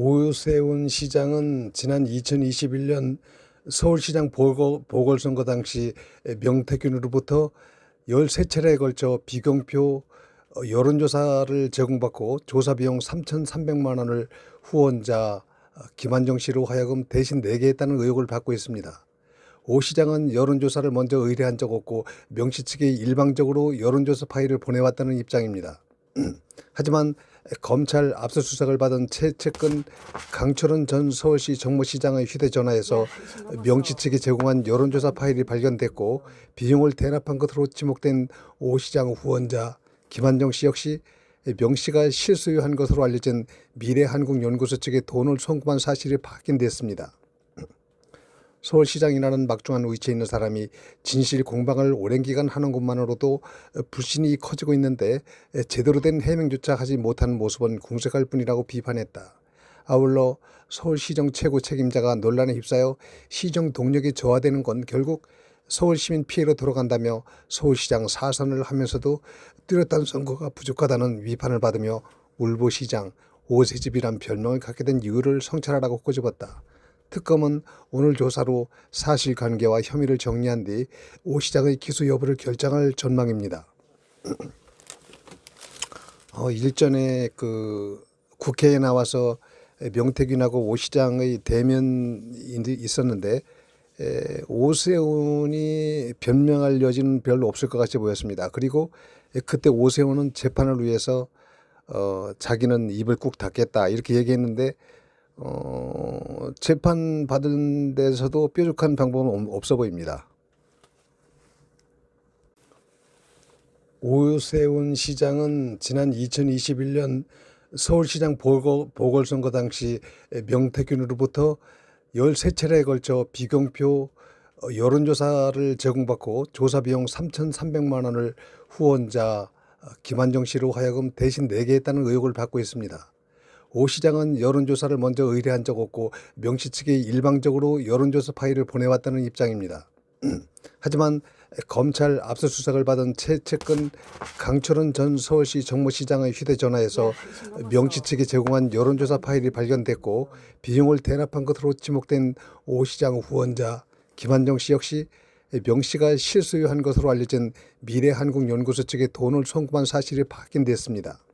오세훈 시장은 지난 2021년 서울시장 보궐, 보궐 선거 당시 명태균으로부터 13차례에 걸쳐 비경표 어, 여론조사를 제공받고 조사 비용 3,300만 원을 후원자 어, 김한정 씨로 하여금 대신 내게 했다는 의혹을 받고 있습니다. 오 시장은 여론조사를 먼저 의뢰한 적 없고 명시 측에 일방적으로 여론조사 파일을 보내왔다는 입장입니다. 하지만 검찰 압수수색을 받은 최측근 강철원 전 서울시 정무시장의 휴대전화에서 명시 측이 제공한 여론조사 파일이 발견됐고 비용을 대납한 것으로 지목된 오 시장 후원자 김한정 씨 역시 명 씨가 실소유한 것으로 알려진 미래한국연구소 측에 돈을 송금한 사실이 확인됐습니다. 서울시장이라는 막중한 위치에 있는 사람이 진실 공방을 오랜 기간 하는 것만으로도 불신이 커지고 있는데 제대로 된 해명조차 하지 못한 모습은 궁색할 뿐이라고 비판했다. 아울러 서울시정 최고 책임자가 논란에 휩싸여 시정 동력이 저하되는 건 결국 서울시민 피해로 돌아간다며 서울시장 사선을 하면서도 뚜렷한 선거가 부족하다는 위판을 받으며 울보시장 오세집이란 별명을 갖게 된 이유를 성찰하라고 꼬집었다. 특검은 오늘 조사로 사실관계와 혐의를 정리한 뒤 오 시장의 기소 여부를 결정할 전망입니다. 어, 일전에 그 국회에 나와서 명태균하고 오 시장의 대면이 있었는데 에, 오세훈이 변명할 여지는 별로 없을 것 같이 보였습니다. 그리고 그때 오세훈은 재판을 위해서 어, 자기는 입을 꾹 닫겠다 이렇게 얘기했는데 어, 재판 받은 데서도 뾰족한 방법은 없- 없어 보입니다. 오세훈 시장은 지난 2021년 서울시장 보궐, 보궐선거 당시 명태균으로부터 13차례에 걸쳐 비경표 어, 여론조사를 제공받고 조사 비용 3,300만 원을 후원자 어, 김한정 씨로 하여금 대신 내게 했다는 의혹을 받고 있습니다. 오 시장은 여론조사를 먼저 의뢰한 적 없고 명시 측에 일방적으로 여론조사 파일을 보내왔다는 입장입니다. 하지만 검찰 압수수색을 받은 최측근 강철원 전 서울시 정무시장의 휴대전화에서 명시 측이 제공한 여론조사 파일이 발견됐고 비용을 대납한 것으로 지목된 오 시장 후원자 김한정 씨 역시 명 씨가 실소유한 것으로 알려진 미래한국연구소 측에 돈을 송금한 사실이 확인됐습니다.